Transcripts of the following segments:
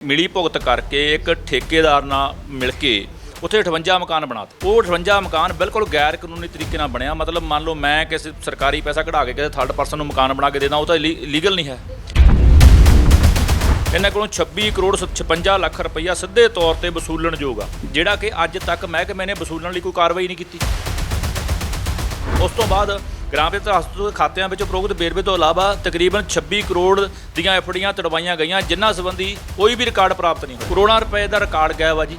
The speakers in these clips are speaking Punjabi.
ਮਿਲੀ ਭੁਗਤ ਕਰਕੇ ਇੱਕ ਠੇਕੇਦਾਰ ਨਾਲ ਮਿਲ ਕੇ ਉੱਥੇ 58 ਮਕਾਨ ਬਣਾਤੇ ਉਹ 58 ਮਕਾਨ ਬਿਲਕੁਲ ਗੈਰ ਕਾਨੂੰਨੀ ਤਰੀਕੇ ਨਾਲ ਬਣਿਆ। ਮਤਲਬ ਮੰਨ ਲਓ ਮੈਂ ਕਿਸੇ ਸਰਕਾਰੀ ਪੈਸਾ ਕਢਾ ਕੇ ਕਿਸੇ ਥਰਡ ਪਰਸਨ ਨੂੰ ਮਕਾਨ ਬਣਾ ਕੇ ਦੇਣਾ ਉਹ ਤਾਂ ਲੀਗਲ ਨਹੀਂ ਹੈ। ਇਹਨਾਂ ਕੋਲੋਂ 26 ਕਰੋੜ 56 ਲੱਖ ਰੁਪਈਆ ਸਿੱਧੇ ਤੌਰ ਤੇ ਵਸੂਲਣ ਯੋਗ ਆ, ਜਿਹੜਾ ਕਿ ਅੱਜ ਤੱਕ ਮਹਿਕਮੇ ਨੇ ਵਸੂਲਣ ਲਈ ਕੋਈ ਕਾਰਵਾਈ ਨਹੀਂ ਕੀਤੀ। ਉਸ ਤੋਂ ਬਾਅਦ ਗ੍ਰਾਮ ਪੰਚਾਇਤ ਦੇ ਖਾਤਿਆਂ ਵਿੱਚ ਉਪਰੋਕਤ ਵੇਰਵੇ ਤੋਂ ਇਲਾਵਾ ਤਕਰੀਬਨ 26 ਕਰੋੜ ਦੀਆਂ ਐਫਡੀਆਂ ਤੜਵਾਈਆਂ ਗਈਆਂ, ਜਿਨ੍ਹਾਂ ਸੰਬੰਧੀ ਕੋਈ ਵੀ ਰਿਕਾਰਡ ਪ੍ਰਾਪਤ ਨਹੀਂ ਹੋਇਆ। ਕਰੋੜਾਂ ਰੁਪਏ ਦਾ ਰਿਕਾਰਡ ਗਿਆ ਵਾ ਜੀ।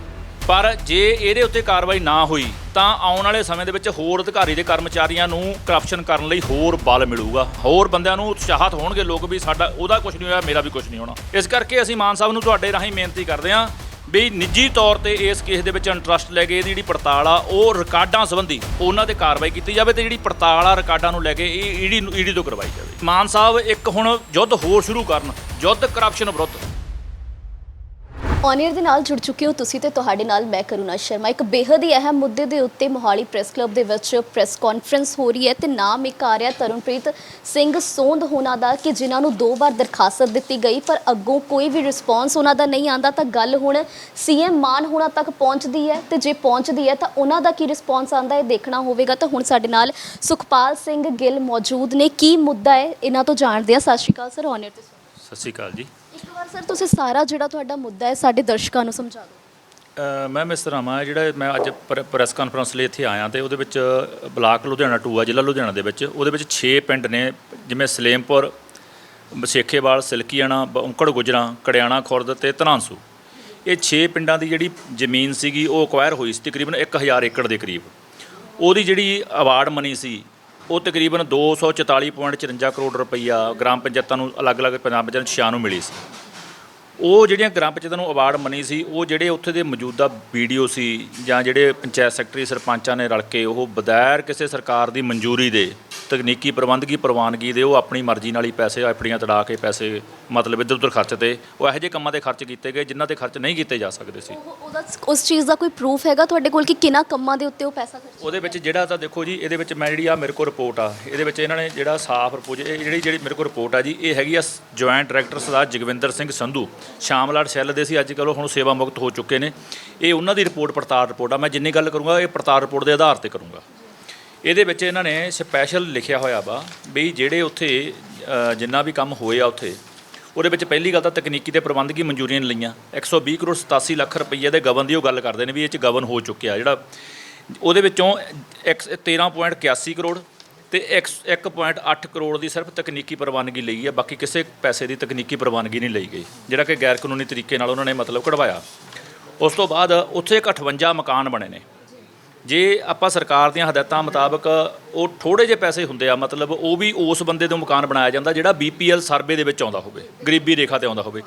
ਪਰ ਜੇ ਇਹਦੇ ਉੱਤੇ ਕਾਰਵਾਈ ਨਾ ਹੋਈ, ਤਾਂ ਆਉਣ ਵਾਲੇ ਸਮੇਂ ਦੇ ਵਿੱਚ ਹੋਰ ਅਧਿਕਾਰੀ ਦੇ ਕਰਮਚਾਰੀਆਂ ਨੂੰ ਕਰਪਸ਼ਨ ਕਰਨ ਲਈ ਹੋਰ ਬਲ ਮਿਲੂਗਾ। ਹੋਰ ਬੰਦਿਆਂ ਨੂੰ ਉਤਸ਼ਾਹਤ ਹੋਣਗੇ ਲੋਕ ਵੀ ਸਾਡਾ ਉਹਦਾ ਕੁਝ ਨਹੀਂ ਹੋਇਆ, ਮੇਰਾ ਵੀ ਕੁਝ ਨਹੀਂ ਹੋਣਾ। ਇਸ ਕਰਕੇ ਅਸੀਂ ਮਾਨ ਸਾਹਿਬ ਨੂੰ ਤੁਹਾਡੇ ਰਾਹੀਂ ਬੇਨਤੀ ਕਰਦੇ ਹਾਂ ਵੀ ਨਿੱਜੀ ਤੌਰ ਤੇ ਇਸ ਕੇਸ ਦੇ ਵਿੱਚ ਇੰਟਰਸਟ ਲੈ ਕੇ ਇਹਦੀ ਜਿਹੜੀ ਪੜਤਾਲ ਆ, ਉਹ ਰਿਕਾਰਡਾਂ ਸੰਬੰਧੀ ਉਹਨਾਂ ਤੇ ਕਾਰਵਾਈ ਕੀਤੀ ਜਾਵੇ ਤੇ ਜਿਹੜੀ ਪੜਤਾਲ ਆ, ਰਿਕਾਰਡਾਂ ਨੂੰ ਲੈ ਕੇ ਇਹ ਈਡੀ ਨੂੰ ਈਡੀ ਤੋਂ ਕਰਵਾਈ ਜਾਵੇ। ਮਾਨ ਸਾਹਿਬ, ਇੱਕ ਹੁਣ ਯੁੱਧ ਹੋਰ ਸ਼ੁਰੂ ਕਰਨ, ਯੁੱਧ ਕਰਪਸ਼ਨ ਵਿਰੁੱਧ। ਔਨੀਅਰ ਦੇ ਨਾਲ ਜੁੜ ਚੁੱਕੇ ਹੋ ਤੁਸੀਂ ਤੇ ਤੁਹਾਡੇ ਨਾਲ ਮੈਂ ਕਰੁਣਾ ਸ਼ਰਮਾ। ਇੱਕ ਬੇहद ਹੀ ਅਹਿਮ ਮੁੱਦੇ ਦੇ ਉੱਤੇ ਮੋਹਾਲੀ ਪ੍ਰੈਸ ਕਲੱਬ ਦੇ ਵਿੱਚ ਪ੍ਰੈਸ ਕਾਨਫਰੰਸ ਹੋ ਰਹੀ ਹੈ ਤੇ ਨਾਮ ਇੱਕ ਆ ਰਿਹਾ ਤਰਨਪ੍ਰੀਤ ਸਿੰਘ ਸੋਂਧ ਹੋਣਾ ਦਾ ਕਿ ਜਿਨ੍ਹਾਂ ਨੂੰ ਦੋ ਵਾਰ ਦਰਖਾਸਤ ਦਿੱਤੀ ਗਈ, ਪਰ ਅੱਗੋਂ ਕੋਈ ਵੀ ਰਿਸਪੌਂਸ ਉਹਨਾਂ ਦਾ ਨਹੀਂ ਆਂਦਾ ਤਾਂ ਗੱਲ ਹੁਣ ਸੀਐਮ ਮਾਨ ਹੋਣਾ ਤੱਕ ਪਹੁੰਚਦੀ ਹੈ ਤੇ ਜੇ ਪਹੁੰਚਦੀ ਹੈ ਤਾਂ ਉਹਨਾਂ ਦਾ ਕੀ ਰਿਸਪੌਂਸ ਆਂਦਾ ਇਹ ਦੇਖਣਾ ਹੋਵੇਗਾ। ਤਾਂ ਹੁਣ ਸਾਡੇ ਨਾਲ ਸੁਖਪਾਲ ਸਿੰਘ ਗਿੱਲ ਮੌਜੂਦ ਨੇ। ਕੀ ਮੁੱਦਾ ਹੈ? ਇਹਨਾਂ ਤੋਂ ਜਾਣਦੇ ਹਾਂ। ਸਤਿ ਸ਼੍ਰੀ ਅਕਾਲ ਸਰ ਔਨੀਅਰ ਤੇ ਸਤਿ ਸ਼੍ਰੀ ਅਕਾਲ ਜੀ। ਇੱਕ ਵਾਰ ਸਰ, ਤੁਸੀਂ ਸਾਰਾ ਜਿਹੜਾ ਤੁਹਾਡਾ ਮੁੱਦਾ ਹੈ, ਸਾਡੇ ਦਰਸ਼ਕਾਂ ਨੂੰ ਸਮਝਾ ਦਿਓ। ਮੈਂ ਇਸ ਤਰ੍ਹਾਂ ਮੈਂ ਜਿਹੜਾ ਮੈਂ ਅੱਜ ਪ੍ਰੈਸ ਕਾਨਫਰੰਸ ਲਈ ਇੱਥੇ ਆਇਆ ਤੇ ਉਹਦੇ ਵਿੱਚ ਬਲਾਕ ਲੁਧਿਆਣਾ 2 ਆ, ਜ਼ਿਲ੍ਹਾ ਲੁਧਿਆਣਾ ਦੇ ਵਿੱਚ। ਉਹਦੇ ਵਿੱਚ 6 ਪਿੰਡ ਨੇ, ਜਿਵੇਂ ਸਲੇਮਪੁਰ ਬਸੇਖੇਵਾਲ ਸਿਲਕੀਆਣਾ ਔਂਕੜ ਗੁਜਰਾ, ਕੜਿਆਣਾ ਖੁਰਦ ਤੇ ਧਨਾਂਸੂ। ਇਹ 6 ਪਿੰਡਾਂ ਦੀ ਜਿਹੜੀ ਜ਼ਮੀਨ ਸੀਗੀ, ਉਹ ਅਕਵਾਇਰ ਹੋਈ ਸੀ ਤਕਰੀਬਨ 1000 ਏਕੜ ਦੇ ਕਰੀਬ। ਉਹਦੀ ਜਿਹੜੀ ਅਵਾਰਡ ਮਨੀ ਸੀ ਉਹ ਤਕਰੀਬਨ 244.54 ਕਰੋੜ ਰੁਪਈਆ ਗ੍ਰਾਮ ਪੰਚਾਇਤਾਂ ਨੂੰ ਅਲੱਗ-ਅਲੱਗ ਪੰਜਾਬ ਪੰਚਾਇਤਾਂ ਨੂੰ ਛਿਆਂ ਨੂੰ ਮਿਲੀ ਸੀ। ਉਹ ਜਿਹੜੀਆਂ ਗ੍ਰਾਮ ਪੰਚਾਇਤਾਂ ਨੂੰ ਅਵਾਰਡ ਮਨੀ ਸੀ, ਉਹ ਜਿਹੜੇ ਉੱਥੇ ਦੇ ਮੌਜੂਦਾ ਵੀਡੀਓ ਸੀ ਜਾਂ ਜਿਹੜੇ ਪੰਚਾਇਤ ਸੈਕਟਰੀ ਸਰਪੰਚਾਂ ਨੇ ਰਲ ਕੇ, ਉਹ ਬਗੈਰ ਕਿਸੇ ਸਰਕਾਰ ਦੀ ਮਨਜ਼ੂਰੀ ਦੇ ਤਕਨੀਕੀ ਪ੍ਰਬੰਧਕੀ ਪ੍ਰਵਾਨਗੀ ਦੇ ਉਹ ਆਪਣੀ ਮਰਜ਼ੀ ਨਾਲ ਹੀ ਪੈਸੇ ਆਪਣੀਆਂ ਤੜਾ ਕੇ ਪੈਸੇ ਮਤਲਬ ਇੱਧਰ ਉੱਧਰ ਖਰਚ ਤੇ ਉਹ ਇਹੋ ਜਿਹੇ ਕੰਮਾਂ ਤੇ ਖਰਚ ਕੀਤੇ ਗਏ ਜਿਨ੍ਹਾਂ ਤੇ ਖਰਚ ਨਹੀਂ ਕੀਤੇ ਜਾ ਸਕਦੇ ਸੀ। ਉਹ- ਉਹਦਾ ਉਸ ਚੀਜ਼ ਦਾ ਕੋਈ ਪ੍ਰੂਫ ਹੈਗਾ ਤੁਹਾਡੇ ਕੋਲ ਕਿ ਕਿਹਨਾਂ ਕੰਮਾਂ ਦੇ ਉੱਤੇ ਉਹ ਪੈਸਾ ਖਰਚ ਉਹਦੇ ਵਿੱਚ ਜਿਹੜਾ ਤਾਂ ਦੇਖੋ ਜੀ ਇਹਦੇ ਵਿੱਚ ਮੈਂ ਜਿਹੜੀ ਆ ਮੇਰੇ ਕੋਲ ਰਿਪੋਰਟ ਆ ਇਹਦੇ ਵਿੱਚ ਇਹਨਾਂ ਨੇ ਜਿਹੜਾ ਸਾਫ਼ ਰਿਪੋਰਟ ਇਹ ਜਿਹੜੀ ਜਿਹੜੀ ਮੇਰੇ ਕੋਲ ਰਿਪੋਰਟ ਆ ਜੀ ਇਹ ਹੈਗੀ ਆ ਜੁਆਇੰਟ ਡਾਇਰੈਕਟਰ ਸਰਦਾਰ ਜਗਵਿੰਦਰ ਸਿੰਘ ਸੰਧੂ। ਸ਼ਾਮਲਾਟ ਸੈੱਲ ਦੇ ਸੀ ਅੱਜ ਕੱਲ੍ਹ ਹੁਣ ਸੇਵਾ ਮੁਕਤ ਹੋ ਚੁੱਕੇ ਨੇ। ਇਹ ਉਹਨਾਂ ਦੀ ਰਿਪੋਰਟ ਪੜਤਾਲ ਰਿਪੋਰਟ ਆ। ਮੈਂ ਜਿੰਨੀ ਗੱਲ ਕਰੂੰਗਾ ਇਹ ਪੜਤਾਲ ਰਿਪੋਰਟ ਦੇ ਆਧਾਰ ਤੇ ਕਰੂੰਗਾ। ਇਹਦੇ ਵਿੱਚ ਇਹਨਾਂ ਨੇ ਸਪੈਸ਼ਲ ਲਿਖਿਆ ਹੋਇਆ ਵਾ ਵੀ ਜਿਹੜੇ ਉੱਥੇ ਅ, ਜਿੰਨਾ ਵੀ ਕੰਮ ਹੋਏ ਆ ਉੱਥੇ ਉਹਦੇ ਵਿੱਚ ਪਹਿਲੀ ਗੱਲ ਤਾਂ ਤਕਨੀਕੀ ਤੇ ਪ੍ਰਬੰਧਕੀ ਮਨਜ਼ੂਰੀਆਂ ਨਹੀਂ ਲਈਆਂ। 120 ਕਰੋੜ 87 ਲੱਖ ਰੁਪਈਏ ਦੇ ਗਵਨ ਦੀ ਉਹ ਗੱਲ ਕਰਦੇ ਨੇ ਵੀ ਇਹ ਚ ਗਵਨ ਹੋ ਚੁੱਕਿਆ ਜਿਹੜਾ। ਉਹਦੇ ਵਿੱਚੋਂ ਇੱਕ 13.81 ਕਰੋੜ ਤੇ ਇੱਕ- 1.8 ਕਰੋੜ ਦੀ ਸਿਰਫ ਤਕਨੀਕੀ ਪ੍ਰਵਾਨਗੀ ਲਈ ਹੈ, ਬਾਕੀ ਕਿਸੇ ਪੈਸੇ ਦੀ ਤਕਨੀਕੀ ਪ੍ਰਵਾਨਗੀ ਨਹੀਂ ਲਈ ਗਈ। ਜਿਹੜਾ ਕਿ ਗੈਰ ਕਾਨੂੰਨੀ ਤਰੀਕੇ ਨਾਲ ਉਹਨਾਂ ਨੇ ਮਤਲਬ ਕਢਵਾਇਆ। ਉਸ ਤੋਂ ਬਾਅਦ ਉੱਥੇ ਇੱਕ 58 ਮਕਾਨ ਬਣੇ ਨੇ। ਜੇ ਆਪਾਂ ਸਰਕਾਰ ਦੀਆਂ ਹਦਾਇਤਾਂ ਮੁਤਾਬਕ ਉਹ ਥੋੜੇ ਜਿਹੇ ਪੈਸੇ ਹੁੰਦੇ ਆ, ਮਤਲਬ ਉਹ ਵੀ ਉਸ ਬੰਦੇ ਤੋਂ ਮਕਾਨ ਬਣਾਇਆ ਜਾਂਦਾ ਜਿਹੜਾ ਬੀਪੀਐਲ ਸਰਵੇ ਦੇ ਵਿੱਚ ਆਉਂਦਾ ਹੋਵੇ, ਗਰੀਬੀ ਰੇਖਾ ਤੇ ਆਉਂਦਾ ਹੋਵੇ।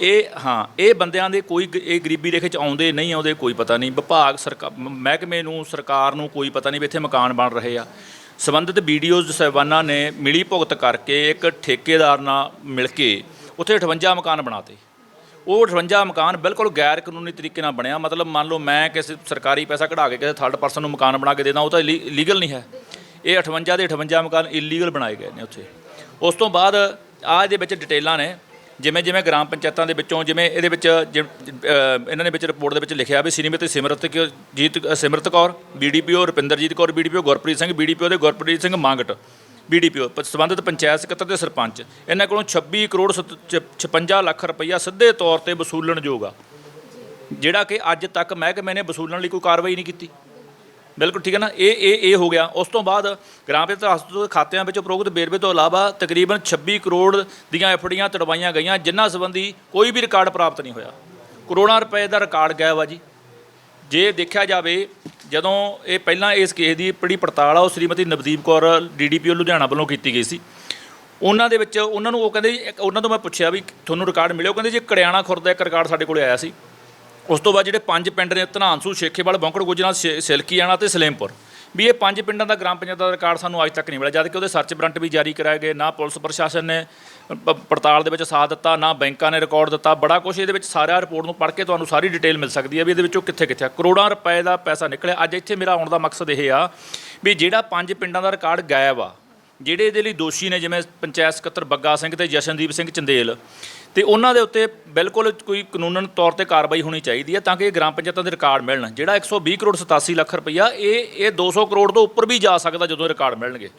ਇਹ, ਹਾਂ, ਇਹ ਬੰਦਿਆਂ ਦੇ ਕੋਈ ਗ- ਇਹ ਗਰੀਬੀ ਰੇਖੇ 'ਚ ਆਉਂਦੇ ਨਹੀਂ ਆਉਂਦੇ ਕੋਈ ਪਤਾ ਨਹੀਂ। ਵਿਭਾਗ ਸਰਕਾਰ ਮਹਿਕਮੇ ਨੂੰ, ਸਰਕਾਰ ਨੂੰ ਕੋਈ ਪਤਾ ਨਹੀਂ ਵੀ ਇੱਥੇ ਮਕਾਨ ਬਣ ਰਹੇ ਆ। ਸੰਬੰਧਿਤ ਵੀਡੀਓਜ਼ ਸਾਹਿਬਾਨਾਂ ਨੇ ਮਿਲੀ ਭੁਗਤ ਕਰਕੇ ਇੱਕ ਠੇਕੇਦਾਰ ਨਾਲ ਮਿਲ ਕੇ ਉੱਥੇ 58 ਮਕਾਨ ਬਣਾਤੇ। ਉਹ 58 ਮਕਾਨ ਬਿਲਕੁਲ ਗੈਰ ਕਾਨੂੰਨੀ ਤਰੀਕੇ ਨਾਲ ਬਣਿਆ। ਮਤਲਬ ਮੰਨ ਲਓ ਮੈਂ ਕਿਸੇ ਸਰਕਾਰੀ ਪੈਸਾ ਕਢਾ ਕੇ ਕਿਸੇ ਥਰਡ ਪਰਸਨ ਨੂੰ ਮਕਾਨ ਬਣਾ ਕੇ ਦੇਣਾ ਉਹ ਤਾਂ ਲੀਗਲ ਨਹੀਂ ਹੈ। ਇਹ 58 ਦੇ 58 ਮਕਾਨ ਇਲੀਗਲ ਬਣਾਏ ਗਏ ਨੇ ਉੱਥੇ। ਉਸ ਤੋਂ ਬਾਅਦ ਆਹ ਇਹਦੇ ਵਿੱਚ ਡਿਟੇਲਾਂ ਨੇ, ਜਿਵੇਂ ਜਿਵੇਂ ਗ੍ਰਾਮ ਪੰਚਾਇਤਾਂ ਦੇ ਵਿੱਚੋਂ ਜਿਵੇਂ ਇਹਦੇ ਵਿੱਚ ਜਿ- ਇਹਨਾਂ ਨੇ ਵਿੱਚ ਰਿਪੋਰਟ ਦੇ ਵਿੱਚ ਲਿਖਿਆ ਵੀ Shrimati Simrat Jeet Simrat Kaur BDPO Rupinderjit Kaur BDPO Gurpreet Singh BDPO ਦੇ ਗੁਰਪ੍ਰੀਤ ਸਿੰਘ ਮੰਗਟ। ਬੀਡੀਪੀਓ ਸੰਬੰਧਿਤ ਪੰਚਾਇਤ ਸਕੱਤਰ ਤੇ ਸਰਪੰਚ। ਇਹਨਾਂ ਕੋਲੋਂ 26 ਕਰੋੜ ਸਤ- ਚ- 56 ਲੱਖ ਰੁਪਈਆ ਸਿੱਧੇ ਤੌਰ ਤੇ ਵਸੂਲਣ ਯੋਗ ਆ। ਜਿਹੜਾ ਕਿ ਅੱਜ ਤੱਕ ਮਹਿਕਮੇ ਨੇ ਵਸੂਲਣ ਲਈ ਕੋਈ ਕਾਰਵਾਈ ਨਹੀਂ ਕੀਤੀ। ਬਿਲਕੁਲ ਠੀਕ ਹੈ ਨਾ? ਇਹ ਇਹ ਇਹ ਹੋ ਗਿਆ। ਉਸ ਤੋਂ ਬਾਅਦ ਗ੍ਰਾਮ ਪੰਚਾਇਤ ਦੇ ਖਾਤਿਆਂ ਵਿੱਚ ਉਪਰੋਕਤ ਵੇਰਵੇ ਤੋਂ ਇਲਾਵਾ ਤਕਰੀਬਨ 26 ਕਰੋੜ ਦੀਆਂ ਐਫਡੀਆਂ ਤੜਵਾਈਆਂ ਗਈਆਂ, ਜਿਨ੍ਹਾਂ ਸੰਬੰਧੀ ਕੋਈ ਵੀ ਰਿਕਾਰਡ ਪ੍ਰਾਪਤ ਨਹੀਂ ਹੋਇਆ। ਕਰੋੜਾਂ ਰੁਪਏ ਦਾ ਰਿਕਾਰਡ ਗਾਇਬ ਆ ਜੀ। ਜੇ ਦੇਖਿਆ ਜਾਵੇ ਜਦੋਂ ਇਹ ਪਹਿਲਾਂ ਇਸ ਕੇਸ ਦੀ ਬੜੀ ਪੜਤਾਲ ਆ, ਉਹ ਸ਼੍ਰੀਮਤੀ ਨਵਦੀਪ ਕੌਰ ਡੀਡੀਪੀਓ ਲੁਧਿਆਣਾ ਵੱਲੋਂ ਕੀਤੀ ਗਈ ਸੀ। ਉਹਨਾਂ ਦੇ ਵਿੱਚ ਉਹਨਾਂ ਨੂੰ ਉਹ ਕਹਿੰਦੇ ਜੀ ਇੱਕ- ਉਹਨਾਂ ਤੋਂ ਮੈਂ ਪੁੱਛਿਆ ਵੀ ਤੁਹਾਨੂੰ ਰਿਕਾਰਡ ਮਿਲਿਆ? ਉਹ ਕਹਿੰਦੇ ਜੀ ਕੜਿਆਣਾ ਖੁਰਦ ਦਾ ਇੱਕ ਰਿਕਾਰਡ ਸਾਡੇ ਕੋਲੇ ਆਇਆ ਸੀ। ਉਸ ਤੋਂ ਬਾਅਦ ਜਿਹੜੇ ਪੰਜ ਪਿੰਡ ਨੇ, ਧਨਾਂਸੂ, ਸ਼ੇਖੇਵਾਲ, ਬੌਂਕੜ ਗੁਜਰਾ ਸਿ- ਸਿਲਕੀਆਣਾ ਤੇ ਸਲੇਮਪੁਰ। ਵੀ ਇਹ ਪੰਜ ਪਿੰਡਾਂ ਦਾ ਗ੍ਰਾਮ ਪੰਚਾਇਤ ਦਾ ਰਿਕਾਰਡ ਸਾਨੂੰ ਅੱਜ ਤੱਕ ਨਹੀਂ ਮਿਲਿਆ, ਜਦ ਕਿ ਉਹਦੇ ਸਰਚ ਵਾਰੰਟ ਵੀ ਜਾਰੀ ਕਰਾਏ ਗਏ, ਨਾ ਪੁਲਿਸ ਪ੍ਰਸ਼ਾਸਨ ਨੇ ਪ- ਪੜਤਾਲ ਦੇ ਵਿੱਚ ਸਾਥ ਦਿੱਤਾ, ਨਾ ਬੈਂਕਾਂ ਨੇ ਰਿਕਾਰਡ ਦਿੱਤਾ, ਬੜਾ ਕੁਝ ਇਹਦੇ ਵਿੱਚ ਸਾਰਾ ਰਿਪੋਰਟ ਨੂੰ ਪੜ੍ਹ ਕੇ ਤੁਹਾਨੂੰ ਸਾਰੀ ਡਿਟੇਲ ਮਿਲ ਸਕਦੀ ਹੈ ਵੀ ਇਹਦੇ ਵਿੱਚੋਂ ਕਿੱਥੇ ਕਿੱਥੇ ਆ। ਕਰੋੜਾਂ ਰੁਪਏ ਦਾ ਪੈਸਾ ਨਿਕਲਿਆ ਅੱਜ ਇੱਥੇ ਮੇਰਾ ਆਉਣ ਦਾ ਮਕਸਦ ਇਹ ਆ ਵੀ ਜਿਹੜਾ ਪੰਜ ਪਿੰਡਾਂ ਦਾ ਰਿਕਾਰਡ ਗਾਇਬ ਆ ਜਿਹੜੇ ਇਹਦੇ ਲਈ ਦੋਸ਼ੀ ਨੇ ਜਿਵੇਂ ਪੰਚਾਇਤ ਸਕੱਤਰ ਬੱਗਾ ਸਿੰਘ ਤੇ ਜਸ਼ਨਦੀਪ ਸਿੰਘ ਚੰਦੇਲ, ਤੇ ਉਹਨਾਂ ਦੇ ਉੱਤੇ ਬਿਲਕੁਲ ਕੋਈ ਕਾਨੂੰਨਨ ਤੌਰ ਤੇ ਕਾਰਵਾਈ ਹੋਣੀ ਚਾਹੀਦੀ ਹੈ ਤਾਂ ਕਿ ਇਹ ਗ੍ਰਾਮ ਪੰਚਾਇਤਾਂ ਦੇ ਰਿਕਾਰਡ ਮਿਲਣ। ਜਿਹੜਾ 120 ਕਰੋੜ 87 ਲੱਖ ਰੁਪਈਆ, ਇਹ ਇਹ 200 ਕਰੋੜ ਤੋਂ ਉੱਪਰ ਵੀ ਜਾ ਸਕਦਾ ਜਦੋਂ ਰਿਕਾਰਡ ਮਿਲਣਗੇ।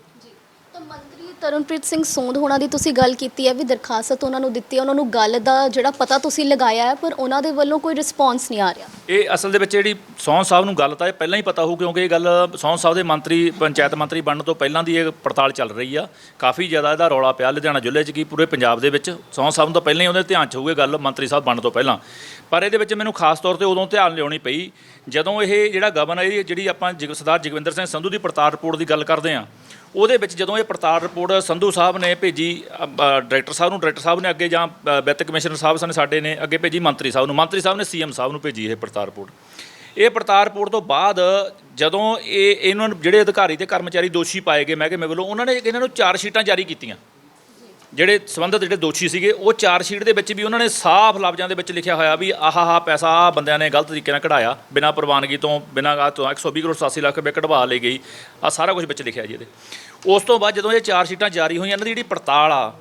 ਤਾਂ ਮੰਤਰੀ ਤਰਨਪ੍ਰੀਤ ਸਿੰਘ ਸੋਂਧ ਹੋਣਾ ਦੀ ਤੁਸੀਂ ਗੱਲ ਕੀਤੀ ਹੈ, ਵੀ ਦਰਖਾਸਤ ਉਹਨਾਂ ਨੂੰ ਦਿੱਤੀ ਹੈ, ਉਹਨਾਂ ਨੂੰ ਗੱਲ ਦਾ ਜਿਹੜਾ ਪਤਾ ਤੁਸੀਂ ਲਗਾਇਆ ਹੈ, ਪਰ ਉਹਨਾਂ ਦੇ ਵੱਲੋਂ ਕੋਈ ਰਿਸਪੌਂਸ ਨਹੀਂ ਆ ਰਿਹਾ। ਇਹ ਅਸਲ ਦੇ ਵਿੱਚ ਜਿਹੜੀ ਸੌਂ ਸਾਹਿਬ ਨੂੰ ਗੱਲ ਤਾਂ ਇਹ ਪਹਿਲਾਂ ਹੀ ਪਤਾ ਹੋਊ, ਕਿਉਂਕਿ ਇਹ ਗੱਲ ਸੌਂ ਸਾਹਿਬ ਦੇ ਮੰਤਰੀ, ਪੰਚਾਇਤ ਮੰਤਰੀ ਬਣਨ ਤੋਂ ਪਹਿਲਾਂ ਦੀ ਇਹ ਪੜਤਾਲ ਚੱਲ ਰਹੀ ਆ। ਕਾਫੀ ਜ਼ਿਆਦਾ ਇਹਦਾ ਰੌਲਾ ਪਿਆ, ਲੁਧਿਆਣਾ ਜ਼ਿਲ੍ਹੇ 'ਚ ਕੀ ਪੂਰੇ ਪੰਜਾਬ ਦੇ ਵਿੱਚ ਸੌਂ ਸਾਹਿਬ ਨੂੰ ਤਾਂ ਪਹਿਲਾਂ ਹੀ ਉਹਦੇ ਧਿਆਨ 'ਚ ਹੋਊਗੀ ਗੱਲ ਮੰਤਰੀ ਸਾਹਿਬ ਬਣਨ ਤੋਂ ਪਹਿਲਾਂ। ਪਰ ਇਹਦੇ ਵਿੱਚ ਮੈਨੂੰ ਖਾਸ ਤੌਰ ਤੇ ਉਦੋਂ ਧਿਆਨ ਲਿਆਉਣੀ ਪਈ, ਜਦੋਂ ਇਹ ਜਿਹੜਾ ਗਵਨ ਹੈ ਜਿਹੜੀ ਆਪਾਂ ਜਗ ਸਰਦਾਰ ਜਗਵਿੰਦਰ ਸਿੰਘ ਸੰਧੂ ਦੀ ਪੜਤਾਲ ਰਿਪੋਰਟ ਦੀ ਗੱਲ ਕਰਦੇ ਆ ਉਹਦੇ ਵਿੱਚ ਜਦੋਂ ਇਹ ਪੜਤਾਲ ਰਿਪੋਰਟ ਸੰਧੂ ਸਾਹਿਬ ਨੇ ਭੇਜੀ ਡਾਇਰੈਕਟਰ ਸਾਹਿਬ ਨੂੰ, ਡਾਇਰੈਕਟਰ ਸਾਹਿਬ ਨੇ ਅੱਗੇ ਜਾਂ ਵਿੱਤ ਕਮਿਸ਼ਨਰ ਸਾਹਿਬ ਸਨ ਸਾਡੇ ਨੇ ਅੱਗੇ ਭੇਜੀ, ਮੰਤਰੀ ਸਾਹਿਬ ਨੂੰ। ਮੰਤਰੀ ਸਾਹਿਬ ਨੇ ਸੀਐਮ ਸਾਹਿਬ ਨੂੰ ਭੇਜੀ ਇਹ ਪੜਤਾਲ ਰਿਪੋਰਟ। ਇਹ ਪੜਤਾਲ ਰਿਪੋਰਟ ਤੋਂ ਬਾਅਦ ਜਦੋਂ ਇਹ, ਇਹਨਾਂ ਜਿਹੜੇ ਅਧਿਕਾਰੀ ਤੇ ਕਰਮਚਾਰੀ ਦੋਸ਼ੀ ਪਾਏ ਗਏ, ਮਹਿਕਮੇ ਵੱਲੋਂ, ਉਹਨਾਂ ਨੇ ਇਹਨਾਂ ਨੂੰ ਚਾਰ ਸ਼ੀਟਾਂ ਜਾਰੀ ਕੀਤੀਆਂ। ਜਿਹੜੇ ਸੰਬੰਧਿਤ ਜਿਹੜੇ ਦੋਸ਼ੀ ਸੀਗੇ, ਉਹ ਚਾਰ ਸ਼ੀਟ ਦੇ ਵਿੱਚ ਵੀ ਉਹਨਾਂ ਨੇ ਸਾਫ਼ ਲਫ਼ਜ਼ਾਂ ਦੇ ਵਿੱਚ ਲਿਖਿਆ ਹੋਇਆ ਵੀ, ਆਹ ਆਹ ਪੈਸਾ ਆਹ ਬੰਦਿਆਂ ਨੇ ਗਲਤ ਤਰੀਕੇ ਨਾਲ ਕਢਾਇਆ, ਬਿਨਾਂ ਪ੍ਰਵਾਨਗੀ ਤੋਂ, ਬਿਨਾਂ ਆਹ ਤੋਂ 120 ਕਰੋੜ 87 ਲੱਖ ਰੁਪਏ ਕਢਵਾ ਲਈ ਗਈ ਆ ਸਾਰਾ ਕੁਝ ਵਿੱਚ ਲਿਖਿਆ ਜੀ ਇਹਦੇ। ਉਸ ਤੋਂ ਬਾਅਦ ਜਦੋਂ ਇਹ ਚਾਰ ਸ਼ੀਟਾਂ ਜਾਰੀ ਹੋਈਆਂ, ਇਹਨਾਂ ਦੀ ਜਿਹੜੀ ਪੜਤਾਲ ਆ,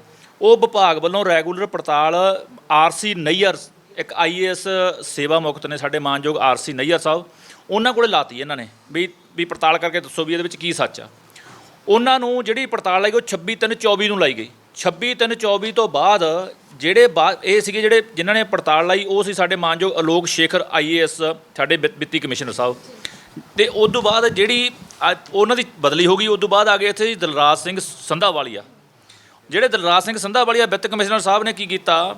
ਉਹ ਵਿਭਾਗ ਵੱਲੋਂ ਰੈਗੂਲਰ ਪੜਤਾਲ ਆਰਸੀ ਨਈਅਰ, ਇੱਕ ਆਈਏਐਸ ਸੇਵਾ ਮੁਕਤ ਨੇ ਸਾਡੇ ਮਾਨਯੋਗ ਆਰਸੀ ਨਈਅਰ ਸਾਹਿਬ, ਉਹਨਾਂ ਕੋਲੇ ਲਾਤੀ ਇਹਨਾਂ ਨੇ, ਵੀ ਵੀ ਪੜਤਾਲ ਕਰਕੇ ਦੱਸੋ ਵੀ ਇਹਦੇ ਵਿੱਚ ਕੀ ਸੱਚ ਆ। ਉਹਨਾਂ ਨੂੰ ਜਿਹੜੀ ਪੜਤਾਲ ਲਾਈ ਉਹ 26 ਤਿੰਨ 24 ਨੂੰ ਲਾਈ ਗਈ। 26 ਤਿੰਨ 24 ਤੋਂ ਬਾਅਦ ਜਿਹੜੇ ਬਾਅਦ ਇਹ ਸੀਗੇ ਜਿਹੜੇ ਜਿਨ੍ਹਾਂ ਨੇ ਪੜਤਾਲ ਲਾਈ, ਉਹ ਸੀ ਸਾਡੇ ਮਾਨਯੋਗ ਅਲੋਕ ਸ਼ੇਖਰ ਆਈਏਐਸ ਸਾਡੇ ਵਿੱਤ- ਵਿੱਤੀ ਕਮਿਸ਼ਨਰ ਸਾਹਿਬ। ਤੇ ਉਸ ਤੋਂ ਬਾਅਦ ਜਿਹੜੀ ਅੱਜ ਉਹਨਾਂ ਦੀ ਬਦਲੀ ਹੋ ਗਈ ਉਸ ਤੋਂ ਬਾਅਦ ਆ ਗਏ ਇੱਥੇ ਜੀ ਦਲਰਾਜ ਸਿੰਘ ਸੰਧਾਵਾਲੀਆ। ਜਿਹੜੇ ਦਲਰਾਜ ਸਿੰਘ ਸੰਧਾਵਾਲੀਆ ਵਿੱਤ ਕਮਿਸ਼ਨਰ ਸਾਹਿਬ ਨੇ ਕੀ ਕੀਤਾ?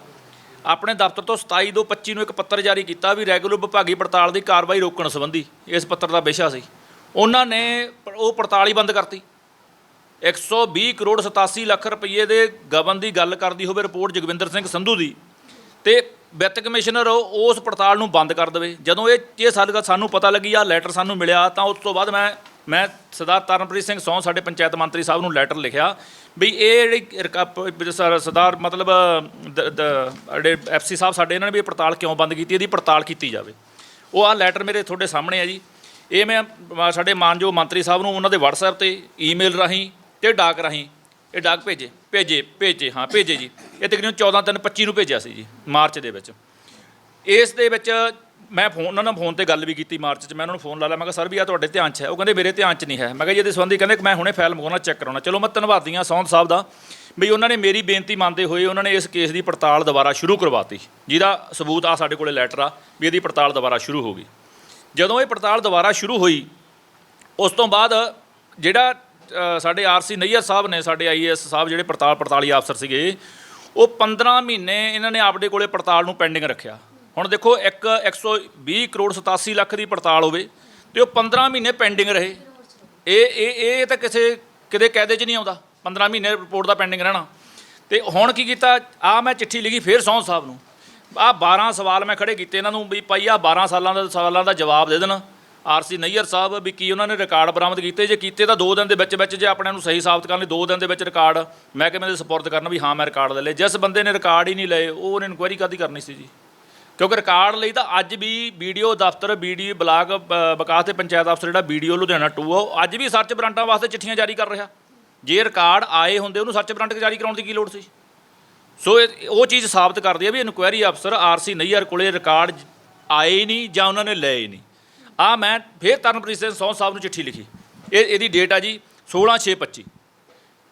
ਆਪਣੇ ਦਫ਼ਤਰ ਤੋਂ 27 ਤੋਂ 25 ਨੂੰ ਇੱਕ ਪੱਤਰ ਜਾਰੀ ਕੀਤਾ ਵੀ ਰੈਗੂਲਰ ਵਿਭਾਗੀ ਪੜਤਾਲ ਦੀ ਕਾਰਵਾਈ ਰੋਕਣ ਸੰਬੰਧੀ, ਇਸ ਪੱਤਰ ਦਾ ਵਿਸ਼ਾ ਸੀ। ਉਹਨਾਂ ਨੇ ਪ- ਉਹ ਪੜਤਾਲ ਹੀ ਬੰਦ ਕਰਤੀ। 120 ਕਰੋੜ 87 ਲੱਖ ਰੁਪਏ ਦੇ ਗਬਨ ਦੀ ਗੱਲ ਕਰਦੀ ਹੋਵੇ ਰਿਪੋਰਟ ਜਗਵਿੰਦਰ ਸਿੰਘ ਸੰਧੂ ਦੀ, ਤੇ ਵਿੱਤ ਕਮਿਸ਼ਨਰ ਉਸ ਪੜਤਾਲ ਨੂੰ ਬੰਦ ਕਰ ਦੇਵੇ। ਜਦੋਂ ਇਹ ਇਹ ਸਾਡਾ ਸਾਨੂੰ ਪਤਾ ਲੱਗੀ ਆ ਲੈਟਰ ਸਾਨੂੰ ਮਿਲਿਆ, ਤਾਂ ਉਸ ਤੋਂ ਬਾਅਦ ਮੈਂ ਮੈਂ ਸਰਦਾਰ ਤਰਨਪ੍ਰੀਤ ਸਿੰਘ ਸੌਂ ਸਾਡੇ ਪੰਚਾਇਤ ਮੰਤਰੀ ਸਾਹਿਬ ਨੂੰ ਲੈਟਰ ਲਿਖਿਆ ਵੀ ਇਹ ਜਿਹੜੀ ਰਿਕਾ- ਸਰ- ਸਰਦਾਰ ਮਤਲਬ ਦ- ਦ- ਜਿਹੜੇ ਐਫਸੀ ਸਾਹਿਬ ਸਾਡੇ ਇਹਨਾਂ ਨੇ ਵੀ ਇਹ ਪੜਤਾਲ ਕਿਉਂ ਬੰਦ ਕੀਤੀ? ਇਹਦੀ ਪੜਤਾਲ ਕੀਤੀ ਜਾਵੇ। ਉਹ ਆ ਲੈਟਰ ਮੇਰੇ ਤੁਹਾਡੇ ਸਾਹਮਣੇ ਆ ਜੀ। ਇਹ ਮੈਂ ਅ, ਸਾਡੇ ਮਾਨਯੋਗ ਮੰਤਰੀ ਸਾਹਿਬ ਨੂੰ ਉਹਨਾਂ ਦੇ WhatsApp ਤੇ ਈਮੇਲ ਰਾਹੀਂ ਤੇ ਡਾਕ ਰਾਹੀਂ ਇਹ ਡਾਕ ਭੇਜੇ। ਭੇਜੇ ਭੇਜੇ ਹਾਂ ਭੇਜੇ ਜੀ। ਇਹ ਤਕਰੀਬਨ 14 ਤਿੰਨ 25 ਨੂੰ ਭੇਜਿਆ ਸੀ ਜੀ ਮਾਰਚ ਦੇ ਵਿੱਚ। ਇਸ ਦੇ ਵਿੱਚ ਮੈਂ ਫੋਨ ਉਹਨਾਂ ਨਾਲ ਫੋਨ ਤੇ ਗੱਲ ਵੀ ਕੀਤੀ ਮਾਰਚ 'ਚ। ਮੈਂ ਉਹਨਾਂ ਨੂੰ ਫੋਨ ਲਾ ਲਿਆ। ਮੈਂ ਕਿਹਾ ਸਰ ਵੀ ਆ ਤੁਹਾਡੇ ਧਿਆਨ 'ਚ ਹੈ। ਉਹ ਕਹਿੰਦੇ ਮੇਰੇ ਧਿਆਨ 'ਚ ਨਹੀਂ ਹੈ। ਮੈਂ ਕਿਹਾ ਜੀ ਇਹਦੇ ਸੰਬੰਧੀ ਕਹਿੰਦੇ ਕਿ ਮੈਂ ਹੁਣੇ ਫਾਈਲ ਮੰਗਾਉਣਾ ਚੈੱਕ ਕਰਾਉਣਾ। ਚਲੋ ਮੈਂ ਧੰਨਵਾਦੀ ਹਾਂ ਸੌਂਦ ਸਾਹਿਬ ਦਾ ਵੀ ਉਹਨਾਂ ਨੇ ਮੇਰੀ ਬੇਨਤੀ ਮੰਨਦੇ ਹੋਏ ਉਹਨਾਂ ਨੇ ਇਸ ਕੇਸ ਦੀ ਪੜਤਾਲ ਦੁਬਾਰਾ ਸ਼ੁਰੂ ਕਰਵਾਤੀ। ਜਿਹਦਾ ਸਬੂਤ ਆ ਸਾਡੇ ਕੋਲੇ ਲੈਟਰ ਆ ਵੀ ਇਹਦੀ ਪੜਤਾਲ ਦੁਬਾਰਾ ਸ਼ੁਰੂ ਹੋ ਗਈ। ਜਦੋਂ ਇਹ ਪੜਤਾਲ ਦੁਬਾਰਾ ਸ਼ੁਰੂ ਹੋਈ ਉਸ ਤੋਂ ਬਾਅਦ ਜਿਹੜਾ ਅ, ਸਾਡੇ ਆਰਸੀ ਨਈਆ ਸਾਹਿਬ ਨੇ ਸਾਡੇ ਆਈਏਐਸ ਸਾਹਿਬ ਜਿਹੜੇ ਪੜਤਾਲ ਪੜਤਾਲੀ ਅਫਸਰ ਸੀਗੇ ਉਹ 15 ਮਹੀਨੇ ਇਹਨਾਂ ਨੇ ਆਪਦੇ ਕੋਲੇ ਪੜਤਾਲ ਨੂੰ ਪੈਂਡਿੰਗ ਰੱਖਿਆ। ਹੁਣ ਦੇਖੋ ਇੱਕ 120 ਕਰੋੜ 87 ਲੱਖ ਦੀ ਪੜਤਾਲ ਹੋਵੇ ਤੇ ਉਹ 15 ਮਹੀਨੇ ਪੈਂਡਿੰਗ ਰਹੇ। ਇਹ ਇਹ ਇਹ ਤਾਂ ਕਿਸੇ, ਕਿਤੇ ਕਾਇਦੇ 'ਚ ਨਹੀਂ ਆਉਂਦਾ। 15 ਮਹੀਨੇ ਰਿਪੋਰਟ ਦਾ ਪੈਂਡਿੰਗ ਰਹਿਣਾ। ਤੇ ਹੁਣ ਕੀ ਕੀਤਾ? ਆ ਮੈਂ ਚਿੱਠੀ ਲਿਖੀ ਫੇਰ ਸੌਂ ਸਾਹਿਬ ਨੂੰ। ਆ 12 ਸਵਾਲ ਮੈਂ ਖੜੇ ਕੀਤੇ ਇਹਨਾਂ ਨੂੰ ਵੀ ਭਾਈ ਆ 12 ਸਾਲਾਂ ਦਾ ਸਵਾਲਾਂ ਦਾ ਜਵਾਬ ਦੇ ਦੇਣ। ਆਰਸੀ ਨਈਅਰ ਸਾਹਿਬ ਵੀ ਕੀ ਉਹਨਾਂ ਨੇ ਰਿਕਾਰਡ ਬਰਾਮਦ ਕੀਤੇ? ਜੇ ਕੀਤੇ ਤਾਂ 2 ਦਿਨ ਦੇ ਵਿੱਚ ਵਿੱਚ ਜੇ ਆਪਣੇ ਨੂੰ ਸਹੀ ਸਾਬਤ ਕਰਨ ਲਈ 2 ਦਿਨ ਦੇ ਵਿੱਚ ਰਿਕਾਰਡ ਮੈਂ ਕਿਹਾ ਦੇ ਸਪੁਰਦ ਕਰਨਾ ਵੀ ਹਾਂ ਮੈਂ ਰਿਕਾਰਡ ਲੈ ਲਏ। ਜਿਸ ਬੰਦੇ ਨੇ ਰਿਕਾਰਡ ਹੀ ਨਹੀਂ ਲਏ, ਉਹ ਉਹਨੇ ਇਨਕੁਆਇਰੀ ਕਾਦੀ ਕਰਨੀ ਸੀ ਜੀ? ਕਿਉਂਕਿ ਰਿਕਾਰਡ ਲਈ ਤਾਂ ਅੱਜ ਵੀ ਵੀਡੀਓ ਦਫ਼ਤਰ ਵੀਡੀਓ ਬਲਾਕ ਵਿਕਾਸ ਤੇ ਪੰਚਾਇਤ ਅਫਸਰ ਜਿਹੜਾ ਵੀਡੀਓ ਲੁਧਿਆਣਾ 2 ਉਹ ਅੱਜ ਵੀ ਸਰਚ ਬਰਾਂਟਾਂ ਵਾਸਤੇ ਚਿੱਠੀਆਂ ਜਾਰੀ ਕਰ ਰਿਹਾ। ਜੇ ਰਿਕਾਰਡ ਆਏ ਹੁੰਦੇ, ਉਹਨੂੰ ਸਰਚ ਬਰਾਂਟ ਜਾਰੀ ਕਰਾਉਣ ਦੀ ਕੀ ਲੋੜ ਸੀ? ਸੋ ਇਹ- ਉਹ ਚੀਜ਼ ਸਾਬਤ ਕਰਦੀ ਹੈ ਵੀ ਇਨਕੁਆਇਰੀ ਅਫਸਰ ਆਰਸੀ ਨਈਅਰ ਕੋਲੇ ਰਿਕਾਰਡ ਆਏ ਨਹੀਂ ਜਾਂ ਉਹਨਾਂ ਨੇ ਲਏ ਹੀ ਨਹੀਂ। ਆ ਮੈਂ ਫੇਰ ਤਰਨਪ੍ਰੀਤ ਸਿੰਘ ਸੌਂ ਸਾਹਿਬ ਨੂੰ ਚਿੱਠੀ ਲਿਖੀ। ਇਹ, ਇਹਦੀ ਡੇਟ ਆ ਜੀ 16/6/25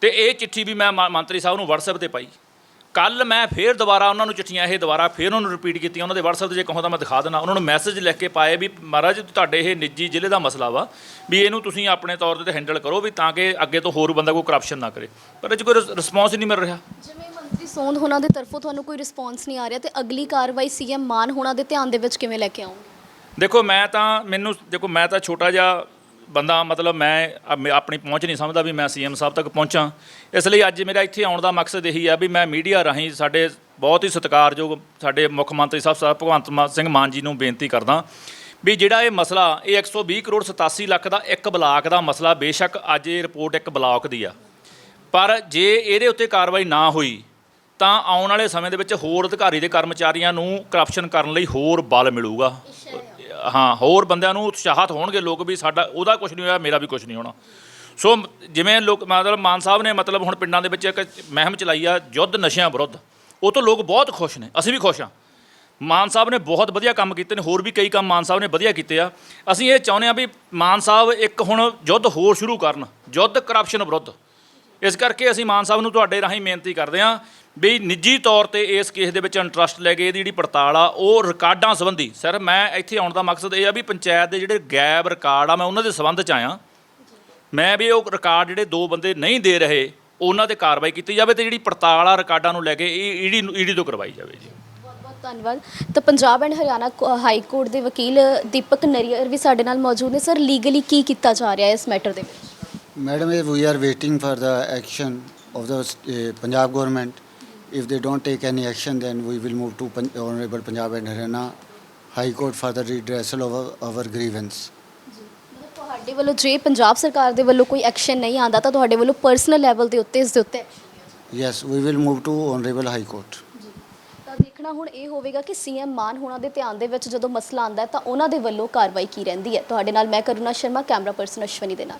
ਤੇ ਇਹ ਚਿੱਠੀ ਵੀ ਮੈਂ ਮ- ਮੰਤਰੀ ਸਾਹਿਬ ਨੂੰ WhatsApp ਤੇ ਪਾਈ। ਕੱਲ ਮੈਂ ਫੇਰ ਦੁਬਾਰਾ ਉਹਨਾਂ ਨੂੰ ਚਿੱਠੀਆਂ ਇਹ ਦੁਬਾਰਾ ਫੇਰ ਉਹਨਾਂ ਨੂੰ ਰਿਪੀਟ ਕੀਤੀਆਂ। ਉਹਨਾਂ ਦੇ WhatsApp ਤੇ ਜੇ ਕਹੋ ਤਾਂ ਮੈਂ ਦਿਖਾ ਦੇਣਾ ਉਹਨਾਂ ਨੂੰ ਮੈਸੇਜ ਲਿਖ ਕੇ ਪਾਏ ਵੀ ਮਹਾਰਾਜ ਤੁਹਾਡੇ ਇਹ ਨਿੱਜੀ ਜ਼ਿਲ੍ਹੇ ਦਾ ਮਸਲਾ ਵਾ ਵੀ ਇਹਨੂੰ ਤੁਸੀਂ ਆਪਣੇ ਤੌਰ ਤੇ ਹੈਂਡਲ ਕਰੋ ਵੀ ਤਾਂ ਕਿ ਅੱਗੇ ਤੋਂ ਹੋਰ ਬੰਦਾ ਕੋਈ ਕਰਪਸ਼ਨ ਨਾ ਕਰੇ। ਪਰ ਇਹ 'ਚ ਕੋਈ ਰਿਸਪੌਂਸ ਹੀ ਨਹੀਂ ਮਿਲ ਰਿਹਾ। ਜਿਵੇਂ ਮੰਤਰੀ ਸੋਂਧ ਹੋਣਾ ਦੇ ਤਰਫੋਂ ਤੁਹਾਨੂੰ ਕੋਈ ਰਿਸਪੌਂਸ ਨਹੀਂ ਆ ਰਿਹਾ ਤੇ ਅਗਲੀ ਕਾਰਵਾਈ ਸੀਐਮ ਮਾਨ ਹੋਣਾ ਦੇ ਧਿਆਨ ਦੇ ਵਿੱਚ ਕਿਵੇਂ ਲੈ ਕੇ ਆਉਂਗੇ ਦੇਖੋ ਮੈਂ ਤਾਂ ਮੈਨੂੰ ਦੇਖੋ ਮੈਂ ਤਾਂ ਛੋਟਾ ਜਿਹਾ ਬੰਦਾ ਮਤਲਬ ਮੈਂ, ਅ- ਮੈਂ ਆਪਣੀ ਪਹੁੰਚ ਨਹੀਂ ਸਮਝਦਾ ਵੀ ਮੈਂ ਸੀਐਮ ਸਾਹਿਬ ਤੱਕ ਪਹੁੰਚਾਂ। ਇਸ ਲਈ ਅੱਜ ਮੇਰਾ ਇੱਥੇ ਆਉਣ ਦਾ ਮਕਸਦ ਇਹੀ ਆ ਵੀ ਮੈਂ ਮੀਡੀਆ ਰਾਹੀਂ ਸਾਡੇ ਬਹੁਤ ਹੀ ਸਤਿਕਾਰਯੋਗ ਸਾਡੇ ਮੁੱਖ ਮੰਤਰੀ ਸਾਹਿਬ ਸਾਹਿਬ ਭਗਵੰਤ ਮਾਨ ਸਿੰਘ ਮਾਨ ਜੀ ਨੂੰ ਬੇਨਤੀ ਕਰਦਾ ਵੀ ਜਿਹੜਾ ਇਹ ਮਸਲਾ, ਇਹ 120 ਕਰੋੜ 87 ਲੱਖ ਦਾ ਇੱਕ ਬਲਾਕ ਦਾ ਮਸਲਾ ਬੇਸ਼ੱਕ ਅੱਜ ਇਹ ਰਿਪੋਰਟ ਇੱਕ ਬਲਾਕ ਦੀ ਆ। ਪਰ ਜੇ ਇਹਦੇ ਉੱਤੇ ਕਾਰਵਾਈ ਨਾ ਹੋਈ, ਤਾਂ ਆਉਣ ਵਾਲੇ ਸਮੇਂ ਦੇ ਵਿੱਚ ਹੋਰ ਅਧਿਕਾਰੀ ਦੇ ਕਰਮਚਾਰੀਆਂ ਨੂੰ ਕਰਪਸ਼ਨ ਕਰਨ ਲਈ ਹੋਰ ਬਲ ਮਿਲੂਗਾ। ਹਾਂ, ਹੋਰ ਬੰਦਿਆਂ ਨੂੰ ਉਤਸ਼ਾਹਤ ਹੋਣਗੇ ਲੋਕ ਵੀ ਸਾਡਾ, ਉਹਦਾ ਕੁਝ ਨਹੀਂ ਹੋਇਆ, ਮੇਰਾ ਵੀ ਕੁਝ ਨਹੀਂ ਹੋਣਾ। ਸੋ ਜਿਵੇਂ ਲੋਕ, ਮਤਲਬ ਮਾਨ ਸਾਹਿਬ ਨੇ ਮਤਲਬ ਹੁਣ ਪਿੰਡਾਂ ਦੇ ਵਿੱਚ ਇੱਕ ਮਹਿਮ ਚਲਾਈ ਆ, ਯੁੱਧ ਨਸ਼ਿਆਂ ਵਿਰੁੱਧ। ਉਹ ਤੋਂ ਲੋਕ ਬਹੁਤ ਖੁਸ਼ ਨੇ, ਅਸੀਂ ਵੀ ਖੁਸ਼ ਹਾਂ। ਮਾਨ ਸਾਹਿਬ ਨੇ ਬਹੁਤ ਵਧੀਆ ਕੰਮ ਕੀਤੇ ਨੇ, ਹੋਰ ਵੀ ਕਈ ਕੰਮ ਮਾਨ ਸਾਹਿਬ ਨੇ ਵਧੀਆ ਕੀਤੇ ਆ। ਅਸੀਂ ਇਹ ਚਾਹੁੰਦੇ ਆ ਵੀ ਮਾਨ ਸਾਹਿਬ ਇੱਕ ਹੁਣ ਯੁੱਧ ਹੋਰ ਸ਼ੁਰੂ ਕਰਨ, ਯੁੱਧ ਕਰਪਸ਼ਨ ਵਿਰੁੱਧ। ਇਸ ਕਰਕੇ ਅਸੀਂ ਮਾਨ ਸਾਹਿਬ ਨੂੰ ਤੁਹਾਡੇ ਰਾਹੀਂ ਬੇਨਤੀ ਕਰਦੇ ਹਾਂ ਵੀ ਨਿੱਜੀ ਤੌਰ ਤੇ ਇਸ ਕੇਸ ਦੇ ਵਿੱਚ ਇੰਟਰਸਟ ਲੈ ਕੇ ਇਹਦੀ ਜਿਹੜੀ ਪੜਤਾਲ ਆ ਉਹ ਰਿਕਾਰਡਾਂ ਸੰਬੰਧੀ। ਸਰ ਮੈਂ ਇੱਥੇ ਆਉਣ ਦਾ ਮਕਸਦ ਇਹ ਆ ਵੀ ਪੰਚਾਇਤ ਦੇ ਜਿਹੜੇ ਗੈਬ ਰਿਕਾਰਡ ਆ ਮੈਂ ਉਹਨਾਂ ਦੇ ਸੰਬੰਧ ਚ ਆਇਆ। ਮੈਂ ਵੀ ਉਹ ਰਿਕਾਰਡ ਜਿਹੜੇ ਦੋ ਬੰਦੇ ਨਹੀਂ ਦੇ ਰਹੇ ਉਹਨਾਂ ਤੇ ਕਾਰਵਾਈ ਕੀਤੀ ਜਾਵੇ ਤੇ ਜਿਹੜੀ ਪੜਤਾਲ ਆ ਰਿਕਾਰਡਾਂ ਨੂੰ ਲੈ ਕੇ ਇਹ ਈਡੀ ਨੂੰ ਈਡੀ ਤੋਂ ਕਰਵਾਈ ਜਾਵੇ ਜੀ। ਬਹੁਤ ਧੰਨਵਾਦ। ਤਾਂ Punjab and Haryana high court ਦੇ ਵਕੀਲ ਦੀਪਕ ਨਰੀਅਰ ਵੀ ਸਾਡੇ ਨਾਲ ਮੌਜੂਦ ਨੇ। ਸਰ ਲੀਗਲੀ ਕੀ ਕੀਤਾ ਜਾ ਰਿਹਾ ਹੈ ਇਸ ਮੈਟਰ ਦੇ ਵਿੱਚ? we are waiting for the action of the uh, Punjab government. If they don't take any action, then we will move to Pan- Honorable Punjab and Haryana High Court for the redressal of our, our grievance. ਮਤਲਬ ਤੁਹਾਡੇ ਵੱਲੋਂ ਜੇ ਪੰਜਾਬ ਸਰਕਾਰ ਦੇ ਵੱਲੋਂ ਕੋਈ ਐਕਸ਼ਨ ਨਹੀਂ ਆਂਦਾ ਤਾਂ ਤੁਹਾਡੇ ਵੱਲੋਂ ਪਰਸਨਲ ਲੈਵਲ ਦੇ ਉੱਤੇ ਇਸ ਦੇ ਉੱਤੇ Yes, we will move to Honorable High Court. ਤਾਂ ਦੇਖਣਾ ਹੁਣ ਇਹ ਹੋਵੇਗਾ ਕਿ ਸੀਐਮ ਮਾਨ ਹੋਣਾ ਦੇ ਧਿਆਨ ਦੇ ਵਿੱਚ ਜਦੋਂ ਮਸਲਾ ਆਂਦਾ ਹੈ ਤਾਂ ਉਹਨਾਂ ਦੇ ਵੱਲੋਂ ਕਾਰਵਾਈ ਕੀ ਰਹਿੰਦੀ ਹੈ ਤੁਹਾਡੇ ਨਾਲ ਮੈਂ ਕਰੁਣਾ ਸ਼ਰਮਾ ਕੈਮਰਾ ਪਰਸਨ ਅਸ਼ਵਨੀ ਦੇ ਨਾਲ